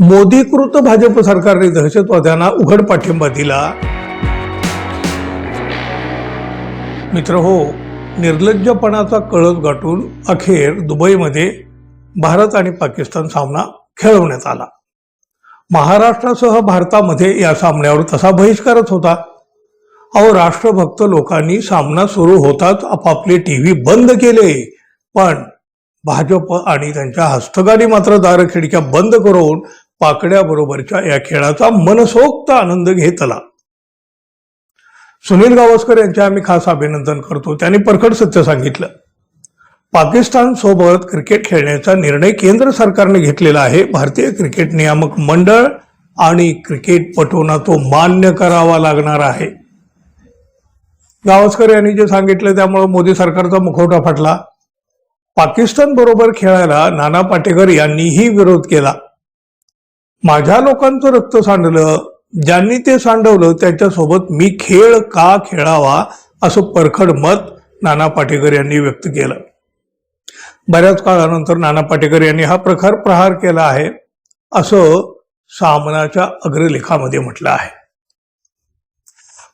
मोदीकृत भाजप सरकारने दहशतवाद्यांना उघड पाठिंबा दिला. मित्र हो निर्लज्जपणाचा कळस गाठून अखेर दुबईमध्ये भारत आणि पाकिस्तान सामना खेळवण्यात आला. महाराष्ट्रासह भारतामध्ये या सामन्यावर तसा बहिष्कारच होता. अहो राष्ट्रभक्त लोकांनी सामना सुरू होताच आपापले टीव्ही बंद केले. पण भाजप आणि त्यांच्या हस्तगाडी मात्र दारखिडक्या बंद करून पाकड्याबरोबरच्या या खेळाचा मनसोक्त आनंद घेतला. सुनील गावस्कर यांचे आम्ही खास अभिनंदन करतो. त्यांनी परखड सत्य सांगितलं. पाकिस्तान सोबत क्रिकेट खेळण्याचा निर्णय केंद्र सरकारने घेतलेला आहे. भारतीय क्रिकेट नियामक मंडळ आणि क्रिकेटपटूंना तो मान्य करावा लागणार आहे. गावस्कर यांनी जे सांगितलं त्यामुळे मोदी सरकारचा मुखवटा फाटला. पाकिस्तान बरोबर खेळायला नाना पाटेकर यांनीही विरोध केला. माझ्या लोकांचं रक्त सांडलं ज्यांनी ते सांडवलं त्याच्यासोबत मी खेळ का खेळावा असं परखड मत नाना पाटेकर यांनी व्यक्त केलं. बऱ्याच काळानंतर नाना पाटेकर यांनी हा प्रकार प्रहार केला आहे असं सामनाच्या अग्रलेखामध्ये म्हटलं आहे.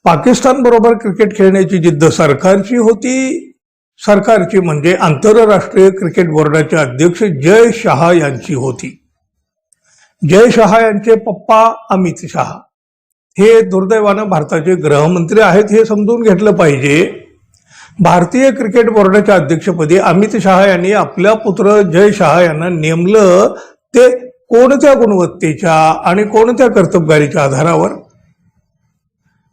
पाकिस्तान बरोबर क्रिकेट खेळण्याची जिद्द सरकारची होती. सरकारची म्हणजे आंतरराष्ट्रीय क्रिकेट बोर्डाचे अध्यक्ष जय शहा यांची होती. जय शहा यांचे पप्पा अमित शहा. हे दुर्दैवानं भारताचे गृहमंत्री आहेत हे समजून घेतलं पाहिजे. भारतीय क्रिकेट बोर्डाच्या अध्यक्षपदी अमित शहा यांनी आपला पुत्र जय शहा यांना नेमलं ते कोणत्या गुणवत्तेच्या आणि कोणत्या कर्तबगारीच्या आधारावर?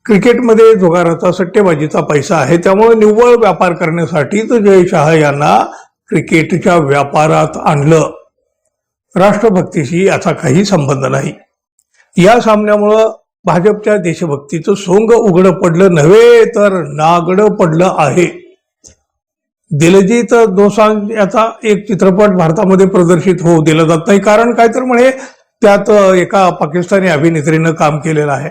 क्रिकेटमध्ये जुगाराचा सट्टेबाजीचा पैसा आहे त्यामुळे निव्वळ व्यापार करण्यासाठीच जय शहा यांना क्रिकेटच्या व्यापारात आणलं. राष्ट्रभक्तीशी याचा काही संबंध नाही. या सामन्यामुळं भाजपच्या देशभक्तीचं सोंग उघडं पडलं नव्हे तर नागडं पडलं आहे. दिलजीत दोसांज याचा एक चित्रपट भारतामध्ये प्रदर्शित होऊ दिला जात नाही. कारण काय तर म्हणे त्यात एका पाकिस्तानी अभिनेत्रीनं काम केलेलं आहे.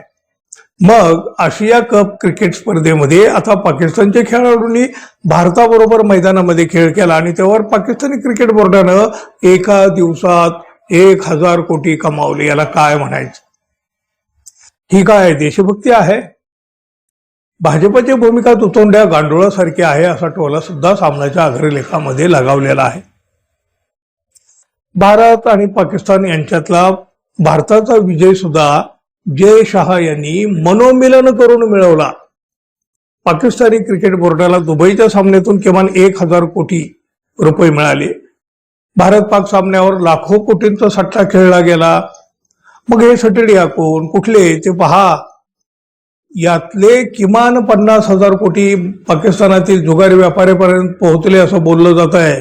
मग आशिया कप क्रिकेट स्पर्धेमध्ये आता पाकिस्तानच्या खेळाडूंनी भारताबरोबर मैदानामध्ये खेळ केला आणि त्यावर पाकिस्तानी क्रिकेट बोर्डानं एका दिवसात एक हजार कोटी कमावले. याला काय म्हणायचं? ही काय देशभक्ती आहे? भाजपची भूमिका तुतोंड्या गांडोळासारखी आहे असा टोला सुद्धा सामन्याच्या अग्रलेखामध्ये लगावलेला आहे. भारत आणि पाकिस्तान यांच्यातला भारताचा विजय सुद्धा जय शहा यांनी मनोमिलन करून मिळवला. पाकिस्तानी क्रिकेट बोर्डाला दुबईच्या सामन्यातून किमान एक हजार कोटी रुपये मिळाले. भारत पाक सामन्यावर लाखो कोटींचा सट्टा खेळला गेला. मग हे सटडी कोण कुठले ते पहा. यातले किमान पन्नास हजार कोटी पाकिस्तानातील जुगारी व्यापाऱ्यापर्यंत पोहोचले असं बोललं जात आहे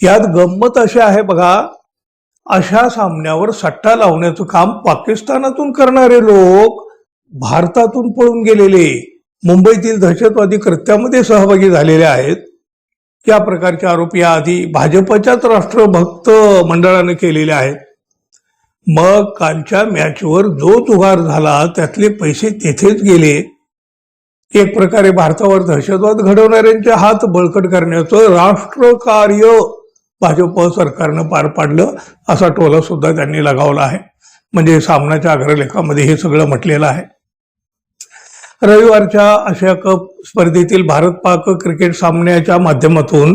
यात गंमत अशी आहे बघा. अशा सामन्यावर सट्टा लावण्याचं काम पाकिस्तानातून करणारे लोक भारतातून पळून गेलेले मुंबईतील दहशतवादी कृत्यामध्ये सहभागी झालेले आहेत. या प्रकारचे आरोप याआधी भाजपच्याच राष्ट्रभक्त मंडळाने केलेले आहेत. मग कालच्या मॅचवर जो जुगार झाला त्यातले पैसे तेथेच गेले. एक प्रकारे भारतावर दहशतवाद घडवणाऱ्यांचे हात बळकट करण्याचं राष्ट्रकार्य भाजप सरकारनं पार पाडलं असा टोला सुद्धा त्यांनी लगावला आहे. म्हणजे सामनाच्या अग्रलेखामध्ये हे सगळं म्हटलेलं आहे. रविवारच्या आशिया कप स्पर्धेतील भारत पाक क्रिकेट सामन्याच्या माध्यमातून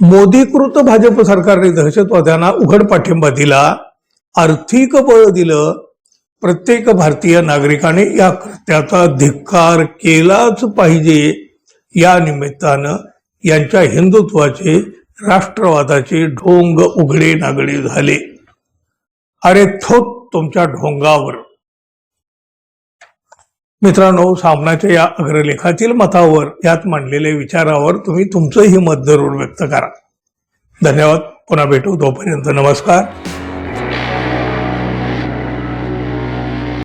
मोदीकृत भाजप सरकारने दहशतवाद्यांना उघड पाठिंबा दिला आर्थिक बळ दिलं प्रत्येक भारतीय नागरिकाने या कृत्याचा धिक्कार केलाच पाहिजे या निमित्तानं यांच्या हिंदुत्वाचे राष्ट्रवादाचे ढोंग उघडे नागडे झाले. अरे थोत तुमच्या ढोंगावर. मित्रांनो सामनाच्या या अग्रलेखातील मतावर यात मांडलेल्या विचारावर तुम्ही तुमचंही मत जरूर व्यक्त करा. धन्यवाद. पुन्हा भेटू तोपर्यंत नमस्कार.